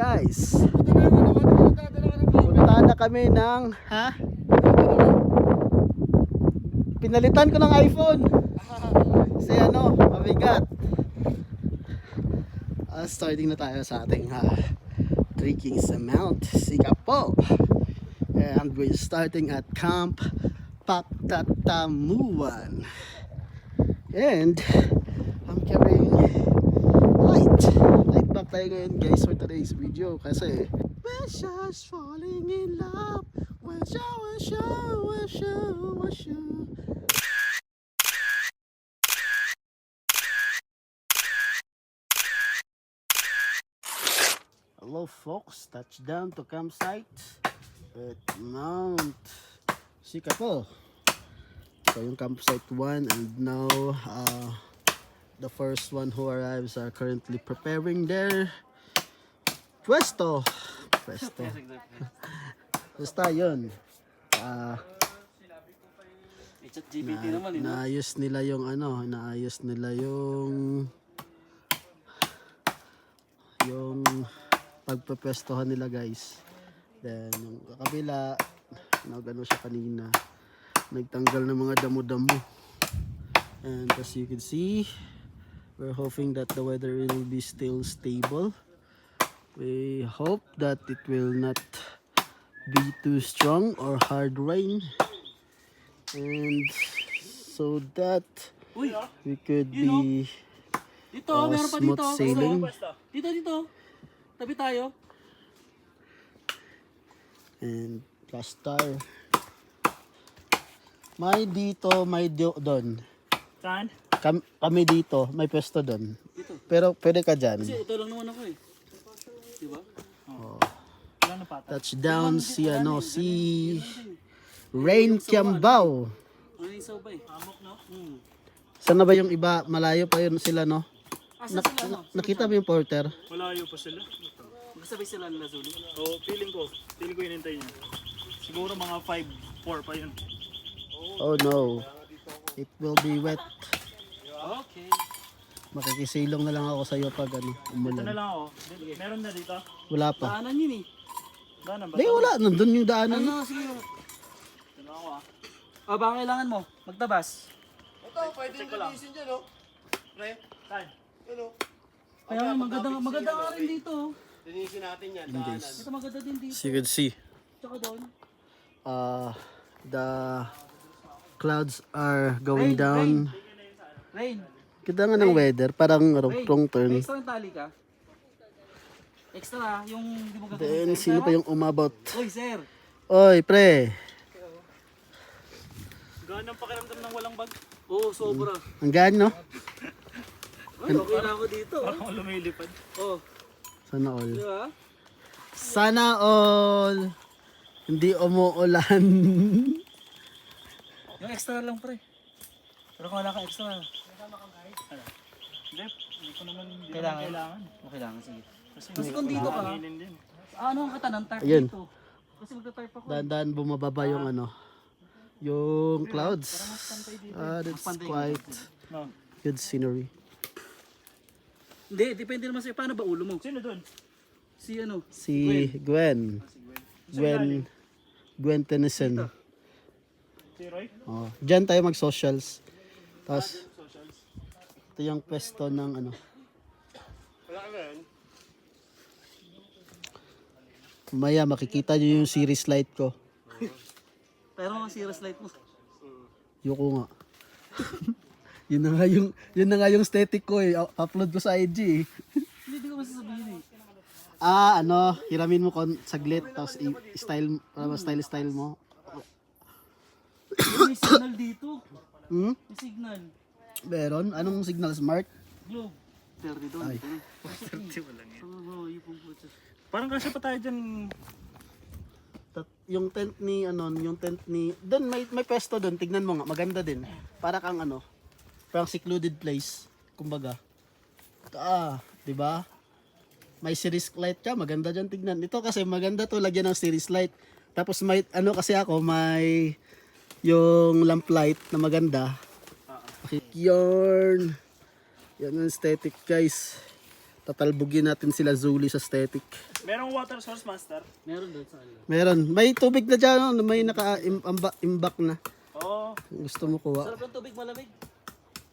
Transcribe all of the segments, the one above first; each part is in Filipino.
guys. Punta na kami ng, ha? Pinalitan ko ng iPhone. Kasi ano, mabigat. Ah, starting na tayo sa ating ha, trekking sa Mount Sikapo. And we're starting at Camp Paktatamuan. And I'm carrying light. Light back tayo ngayon guys for today's video kasi Wishes falling in love. Wish I wish I wish I wish I Hello folks, touchdown to campsite at Mount Sikapo. So yung campsite 1 and now uh, the first one who arrives are currently preparing their pwesto. Pwesto. Basta yun. Ah, Chat GPT naman eh. naayos nila yung ano, naayos nila yung yung pagpepestohan nila guys. Then yung kakabila, nagano siya kanina. Nagtanggal ng mga damo-damo. And as you can see, we're hoping that the weather will be still stable. We hope that it will not be too strong or hard rain. And so that Uy, we could be dito, uh, meron pa smooth dito. sailing. Dito, dito. Tabi tayo. And plus star. May dito, may do- doon. Saan? Kam- kami dito, may pwesto doon. Pero pwede ka dyan. Kasi ito lang naman ako eh. Diba? Oh. Touchdown si ano, si Rain Kiambao. Ano yung saw ba eh? Amok no? Hmm. Saan na ba yung iba? Malayo pa yun sila, no? Asa Na- nakita mo yung porter? Malayo pa sila. Magkasabay sila nila Zulu. O, feeling ko. Feeling ko inintay niya. Siguro mga 5-4 pa yun. Oh no. It will be wet. Okay. Makikisilong na lang ako sa iyo pag ano, Ito na umulan. lang ako. Di- Meron na dito. Wala pa. Daanan yun eh. Daanan ba? Hindi, wala. Nandun yung daanan. Ano, sige. Ito na ako ah. O, baka kailangan mo. Magtabas. Saan? Kaya nga, maganda, maganda nga rin dito. oh. guys. Ito maganda din dito. As you can see, Tsaka doon. uh, the clouds are going down. Rain. Kita nga ng weather, parang Rain. wrong turn. extra yung tali ka? Extra, yung di mo Then, sino pa yung umabot? Uy, sir. Oy, pre. Gaan ang pakiramdam ng walang bag. Oo, oh, sobra. Ang gaan, no? Ay, okay na ako dito. Parang ako lumilipad. Oh, Sana all. di ba? Sana all. Hindi umuulan. Yung extra lang, pre. Pero kung wala ka extra, Hindi. Hindi ko naman hindi Kailangan? naman kailangan. okay lang, sige. Kasi, Kasi kung dito ka, hanginin din. ano ang kata ng tarp Ayun. dito? Kasi magta-tarp ako. Dahan-dahan bumababa yung ano, yung clouds. Ah, that's quite No. good scenery. Hindi, depende naman sa'yo. Paano ba ulo mo? Sino dun? Si ano? Si Gwen. Gwen. Gwen Tennyson. Si Roy? Oh, diyan tayo mag-socials. Tapos, ito yung pwesto ng ano. Maya makikita nyo yung series light ko. Pero ang serious light mo. Yuko nga. yun na nga yung yun na nga yung aesthetic ko eh. Upload ko sa IG eh. Hindi, di ko masasabihin eh. Ah, ano, hiramin mo kon saglit tapos style para style style mo. Signal dito. Hmm? May signal. Meron anong signal smart? Globe. 30 doon. Ay. Di ba lang yun? Oo, yung. Parang kasi pa tayo dyan. Tat- yung tent ni ano, yung tent ni doon may may pwesto doon, tignan mo nga, maganda din. Para kang ano, parang secluded place, kumbaga. Ah, 'di ba? May series light ka, maganda diyan tignan. Ito kasi maganda to lagyan ng series light. Tapos may ano kasi ako, may yung lamp light na maganda. Yarn. Yan ang aesthetic guys. tatalbugin natin sila Zuli sa static. Merong water source, master. Meron doon sa ano. Meron. May tubig na dyan, no? may naka-imbak na. Oo. Gusto mo kuha? Sarap ng tubig malamig.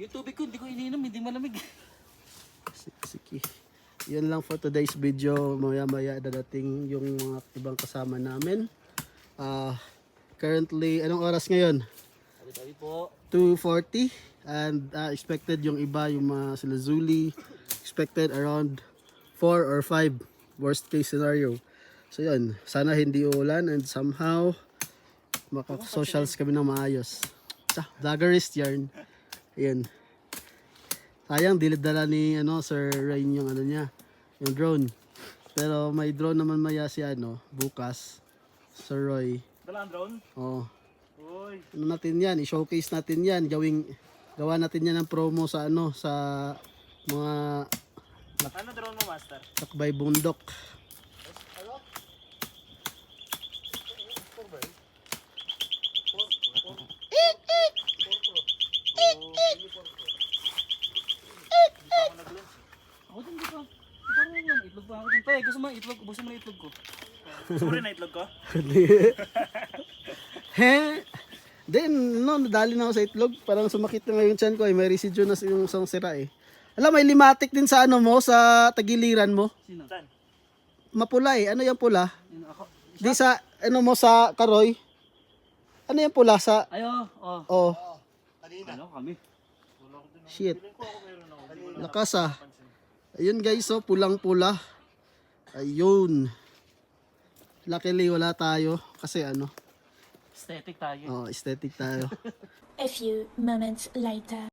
Yung tubig ko, hindi ko iniinom, hindi malamig. Sige, sige. Yan lang for today's video. Maya maya dadating yung mga ibang kasama namin. Ah, currently, anong oras ngayon? Sabi-sabi po. 2.40 and ah, expected yung iba, yung mga sila Zuli, expected around 4 or 5 worst case scenario. So yun, sana hindi uulan and somehow maka-socials kami ng maayos. Sa vloggerist yarn. Ayan. Sayang, dilidala ni ano, Sir Rain yung ano niya, yung drone. Pero may drone naman maya si ano, bukas. Sir Roy. Dala ang drone. Oh, Uy. ano natin yan, i-showcase natin yan, gawing gawa natin yan ng promo sa ano sa mga Ano drone mo, master? takbay bundok. Ako din di pa. Di pa rin yan. Itlog pa ako din. Tay, gusto mo itlog? Ubusin mo na itlog ko. Sorry na itlog ko. He? Then, no, nadali na ako sa itlog. Parang sumakit na yung chan ko eh. May residue na yung isang sira eh. Alam, may limatic din sa ano mo, sa tagiliran mo. Sino? Saan? Mapula eh. Ano yung pula? Yun ako. Di sa, ano mo, sa karoy. Ano yung pula sa, Ayo, oh. oh, Ano kami? shit. Lakas ah. Ayun guys, oh, pulang-pula. Ayun. Luckily wala tayo kasi ano, Aesthetic tayo. oh, aesthetic tayo. A few moments later.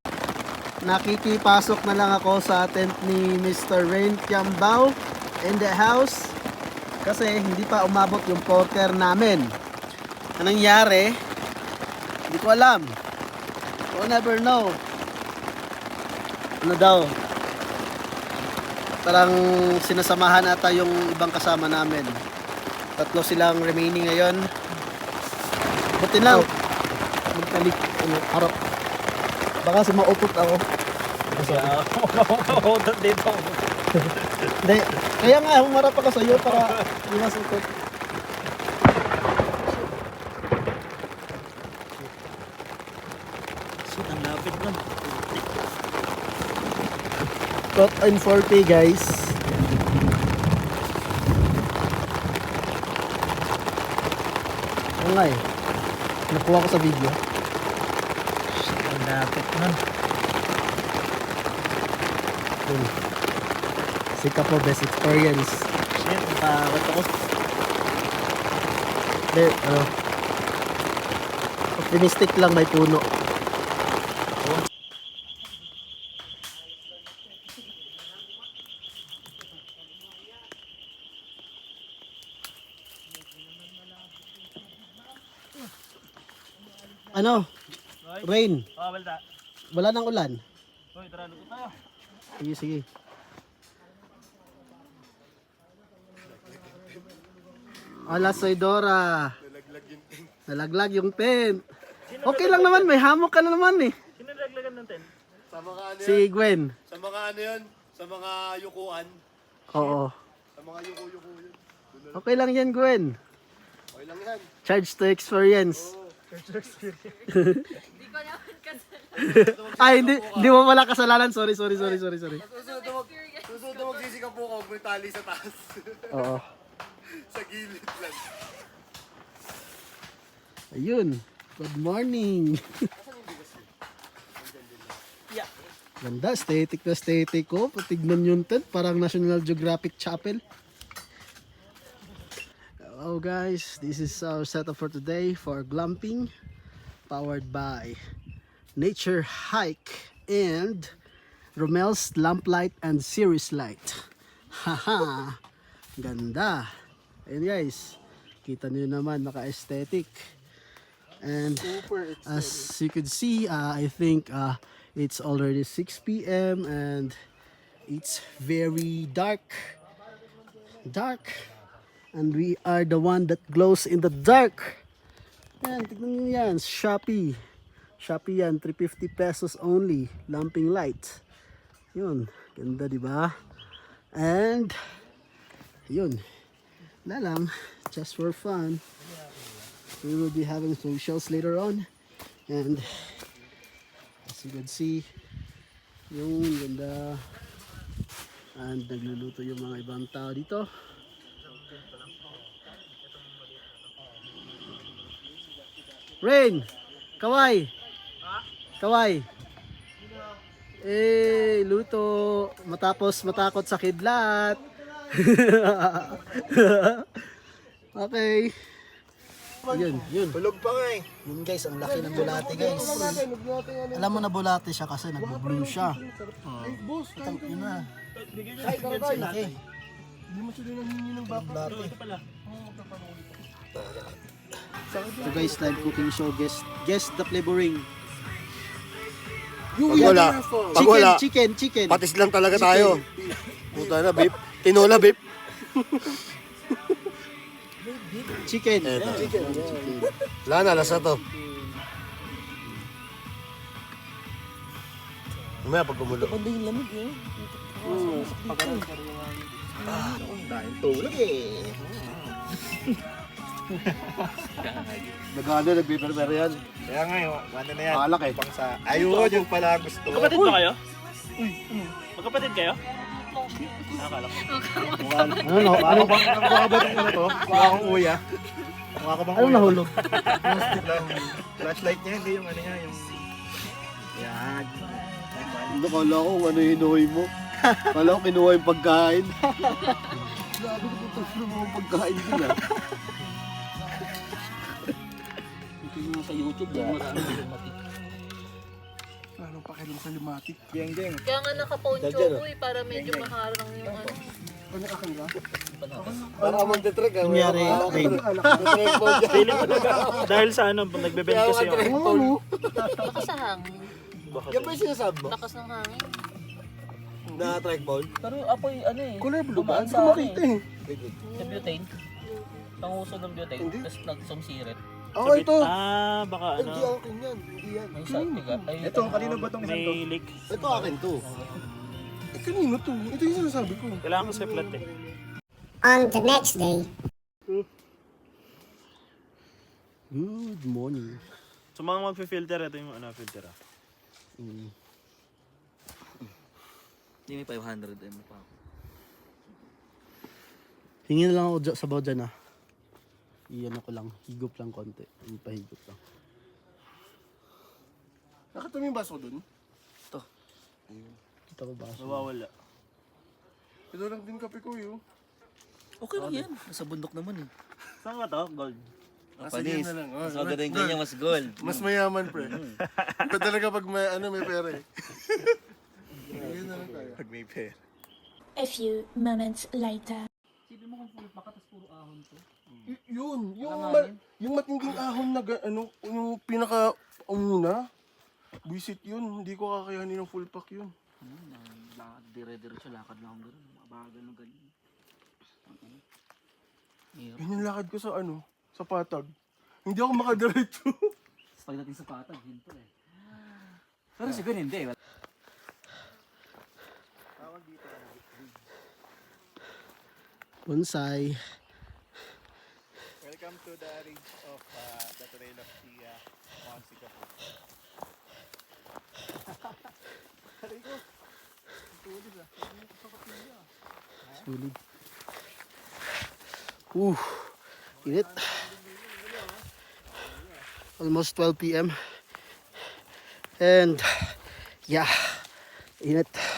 Nakikipasok na lang ako sa tent ni Mr. Rain Kiambao in the house kasi hindi pa umabot yung porter namin. Anong nangyari? Hindi ko alam. We'll never know. Ano daw? Parang sinasamahan ata yung ibang kasama namin. Tatlo silang remaining ngayon. Buti lang. Magtalik. Ano, harap. Baka si maupot ako. Huwag dito. Hindi. Kaya nga, humarap ako sa iyo para iwas ikot. Shit, ang lapit nun. Caught in 40 guys. Oo nga eh. Nakuha ko sa video. Shit, ang lapit nun. Sika po, best experience. Shit, ang takot ako. Hindi, ano. Optimistic lang may puno. Ano? Rain. Oh, balta. Wala nang ulan. Uy, tara, luto tayo. Sige, sige. Ala, Soy Dora. Nalaglag yung tent. Okay lang naman, may hammock ka na naman eh. Sino naglagan ng tent? Sa mga ano Si Gwen. Sa mga ano yun? Sa mga yukuan? Oo. Sa mga yuku-yuku yun? Okay lang yan, Gwen. Okay lang yan. Charge to experience. Ay, hindi, hindi mo pala kasalanan. Sorry, sorry, sorry, sorry, sorry. Susunod na, mag, susunod na magsisika po ako, may tali sa taas. Oo. sa gilid lang. Ayun. Good morning. Yeah. Ganda, aesthetic na aesthetic ko. Patignan yung tent, parang National Geographic Chapel. Hello guys, this is our setup for today for glamping powered by Nature Hike and Romel's Lamplight and Series Light. Haha, ganda. Ayun guys, kita niyo naman naka-aesthetic. And as you can see, uh, I think uh, it's already 6 p.m. and it's very dark. Dark. And we are the one that glows in the dark. Yan, tignan nyo yan. Shopee. Shopee yan. 350 pesos only. Lamping light. Yun. Ganda, di ba? And, yun. Na lang, just for fun. We will be having socials later on. And, as you can see, yung ganda. And nagluluto yung mga ibang tao dito. Rain! Kaway! Kaway! Eh, luto. Matapos matakot sa kidlat. okay. Yun, yun. Bulog pa nga eh. Yun guys, ang laki ng bulate guys. Alam mo na bulate siya kasi nag-blue siya. Itang ina. Laki. Hindi mo sila nanghingi ng baka. Bulate. So guys, live cooking show. Guest, guest the flavoring. Pag wala, pag Chicken, wala, chicken, chicken. patis lang talaga tayo. Puta na, beef. Tinola, beef. Chicken. Eto. Yeah, chicken. Wala na, lasa to. Mamaya pag gumulo. Tulog eh. Nagano, nagpiperper yan. Kaya ngayon, ano na yan? Alak eh. Pang sa... Ayun, yung pala gusto. Magkapatid ba kayo? Magkapatid kayo? Nakakala ko. Ano, no, ano, bang mukha ba itong ano to? Mukha akong kuya. Mukha ka bang ano nahulog? Flashlight niya, hindi yung ano niya, yung... Yan. Nakala ko kung ano hinuhoy mo. Kala ko kinuha yung pagkain. Grabe ko ito mo yung pagkain din ah. Geng, geng. Kaya nga nakaponcho ko eh, para medyo maharang yung ano. Para magte-trek ah. Kunyari, okay. Magte-trek po dyan. Feeling ko dahil sa ano, nagbebend kasi yung... magte-trek po. Lakas sa hangin. Yan ba yung sinasabi mo? Lakas ng hangin. Na track ball? Pero apoy ano eh. Color blue ba? Hindi sa ko ano makita eh. eh. Sa butane. Panguso ng butane. Tapos nagsumsirit. Oo, ito. Ah, baka Hindi ano... akin yan. Hindi yan. Ay sa tiga. Ay, Ito, kanino ba itong isang to? May leak. Ito akin to. Eh, kanino to? Ito yung sinasabi ko. Kailangan ko sa flat eh. On the next day, Good morning. So mga magfi-filter, ito yung ano, filter ah. Mm. Hindi may 500 M pa ako. Hingin lang ako sa baw dyan ah. Iyan ako lang, higop lang konti. Yung pahigop lang. Nakita mo yung baso dun? Kita ko ba? Nawawala. Ito lang din kape ko yun. Okay lang yan. Nasa bundok naman eh. Saan ba to? Gold. Panis. na lang. Oh, Mas maganda yung ganyan, mas gold. Mas mayaman, pre. Iba talaga pag may, ano, may pera eh. Ayun na lang tayo. Pag may pair. A few moments later. Sige mo kung full pakatas puro ahon to. Y- yun, yung, ma- yung matinding ahon na, ga- ano, yung pinaka, umuna, visit yun, hindi ko kakayanin ng full pack yun. Lakad, dire-diretso lakad lang ako ganun. Mabagal ng ganyan. Hirap. Yun yung lakad ko sa ano, sa patag. Hindi ako makadiretso. Tapos pagdating sa patag, hinto eh. Pero siguro hindi. Bonsai. Welcome to the ridge of uh, the trail of Tia, Mount Singapore. Sulit. Woo. Init. Almost 12 p.m. And yeah, init.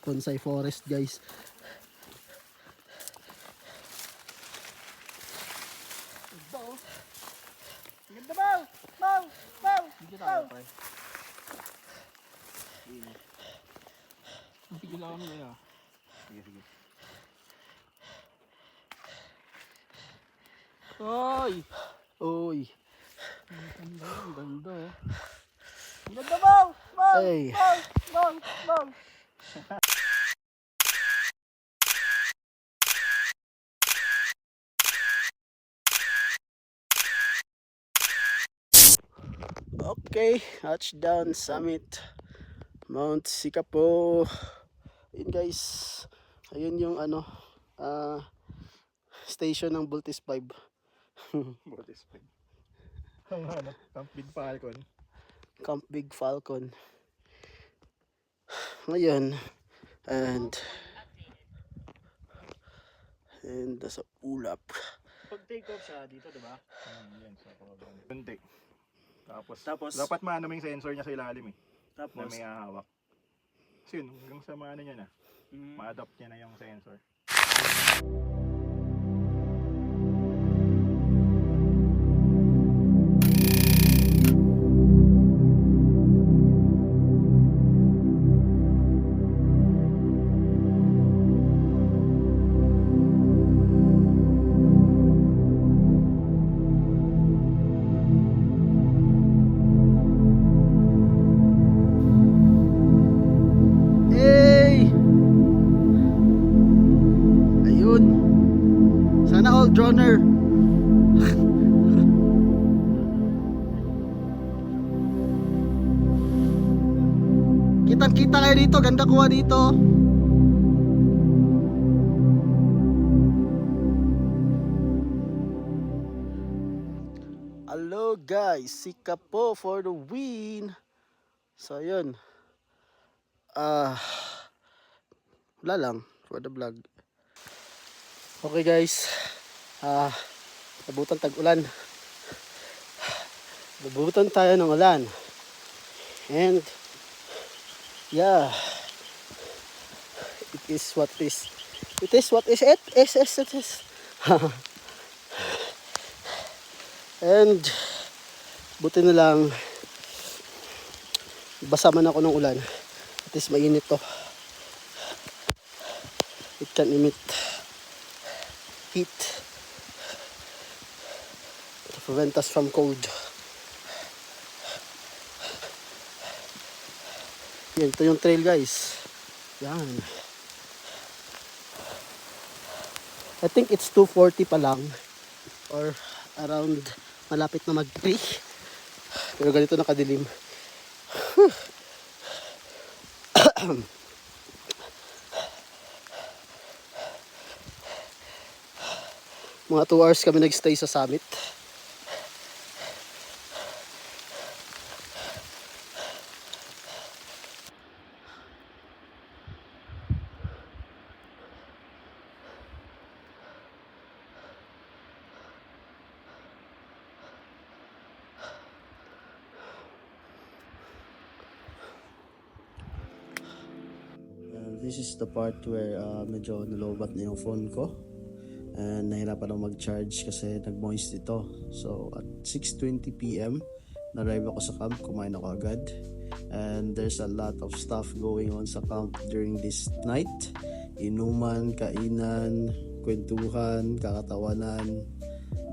Bonsai forest guys. Hindi tayo pre. Pigil ako nila. Oy! Oy! Ang ganda oh. Hey! okay, Touchdown Summit Mount Sikapo. Ayun guys, ayun yung ano, uh, station ng Bultis 5. Bultis 5. Ano, Camp Big Falcon. Camp Big Falcon. Ngayon, and and sa ulap. Pag take off siya dito, di ba? Hmm, yan, sa Kunti. Tapos, Tapos- dapat maano mo yung sensor niya sa ilalim eh. Na Tapos, may hahawak. Kasi yun, hanggang sa maano niya na, mm, ma-adopt niya na yung sensor. Sana all droner. Kitang kita kayo dito, ganda kuha dito. Hello guys, sika po for the win. So yun. Ah, wala lang for the vlog. Okay guys, ah, nabutan tag-ulan. Nabutan tayo ng ulan. And, yeah, it is what is. It is what is it? Is, is, it is. And, buti na lang, basa man ako ng ulan. At least mainit to. It can emit heat to prevent us from cold. Yan, ito yung trail guys. Yan. I think it's 240 pa lang. Or around malapit na mag 3. Pero ganito nakadilim. Mga 2 hours kami nagstay sa summit. This is the part where uh, medyo nalobat na yung phone ko. And nahirapan ako mag-charge kasi nag-moist ito. So at 6.20pm, na-arrive ako sa camp, kumain ako agad. And there's a lot of stuff going on sa camp during this night. Inuman, kainan, kwentuhan, kakatawanan.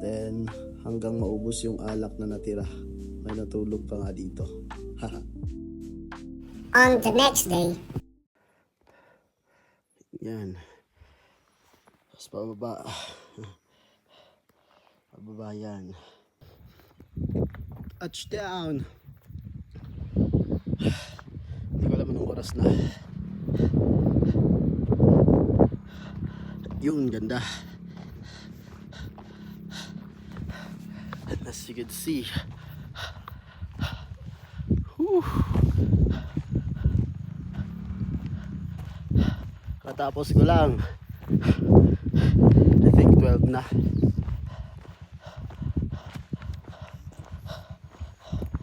Then hanggang maubos yung alak na natira. May natulog pa nga dito. On the next day, Yan. Tapos pababa. Pababa yan. Touchdown! Hindi ko alam anong oras na. Yun, ganda. As you can see. Whew. Katapos ko lang. I think 12 na.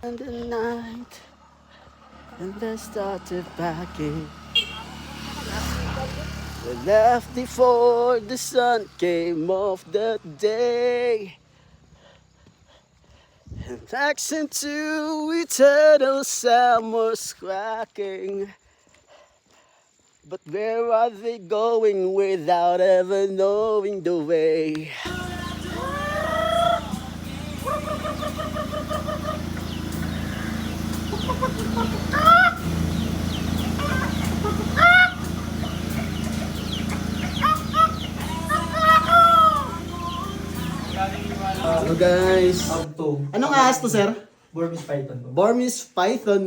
And the night and they started packing. We left before the sun came off the day. And backs into eternal summer's cracking. But where are they going without ever knowing the way? Hello guys. Anong ahas to sir? Burmese Python. Burmese Python.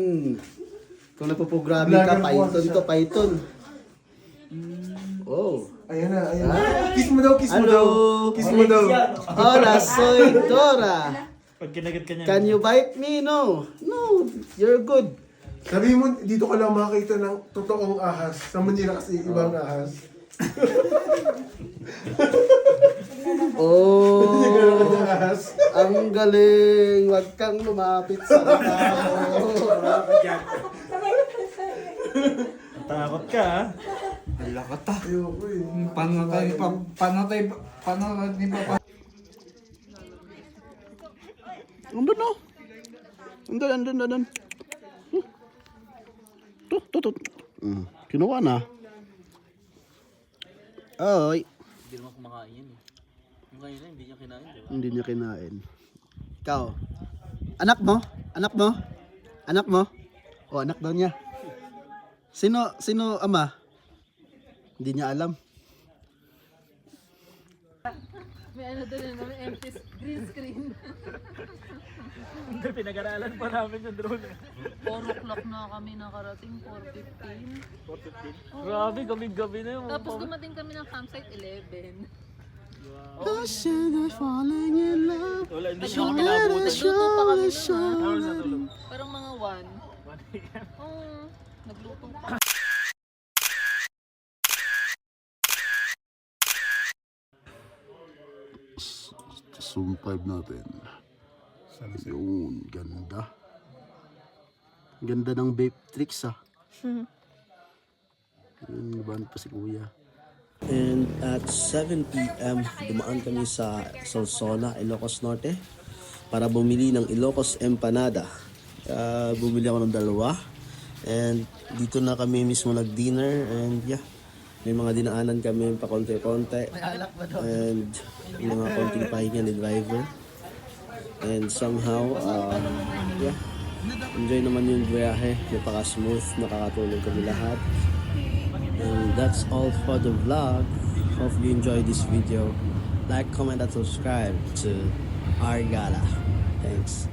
Kung nagpo-programming ka, Python to, Python. Oh. Ayan na, ayan na. Kiss mo daw, kiss mo Hello. daw. Kiss mo daw. Hola, soy Dora. Pag kinagat ka niya. Can you bite me? No. No, you're good. Sabi mo, dito ka lang makakita ng totoong ahas. Sa Manila kasi ibang ahas. Oh, Ibang ahas. ang galing. Huwag kang lumapit sa tao. Takot ka ha? Ayoko eh. Paano tayo pa, paano tayo, paano tayo pa, Andun no. Andun, andun, andun. Ito, ito, ito. Mm, kinuha na. Oy, Hindi naman kumakain eh. Yung kanina, hindi niya kinain, di ba? hindi niya kinain. Ikaw, anak mo? Anak mo? Anak mo? O, anak daw niya. Sino, sino ama? Hindi niya alam. May ano doon, eh, may empty green screen. Hindi, pinag-aralan pa namin yung drone. 4 o'clock na kami nakarating, 4.15. 415. Grabe, gabi-gabi na yun. Tapos dumating kami ng campsite 11. falling in love. Wala, hindi siya kami nakabutan. Nagluto pa kami tulog. Parang mga 1. Oo, Zoom 5 natin. Yun, ganda. Ganda ng vape tricks ah. Yun, ban pa si kuya. And at 7pm, dumaan kami sa Solsona, Ilocos Norte para bumili ng Ilocos Empanada. Ah, bumili ako ng dalawa. And dito na kami mismo nag-dinner and yeah, may mga dinaanan kami pa konti-konti. And mga konting pahinga ni driver. And somehow, uh, yeah, enjoy naman yung biyahe. Napaka-smooth, nakakatulog kami lahat. And that's all for the vlog. Hope you enjoy this video. Like, comment, and subscribe to Argala. Thanks.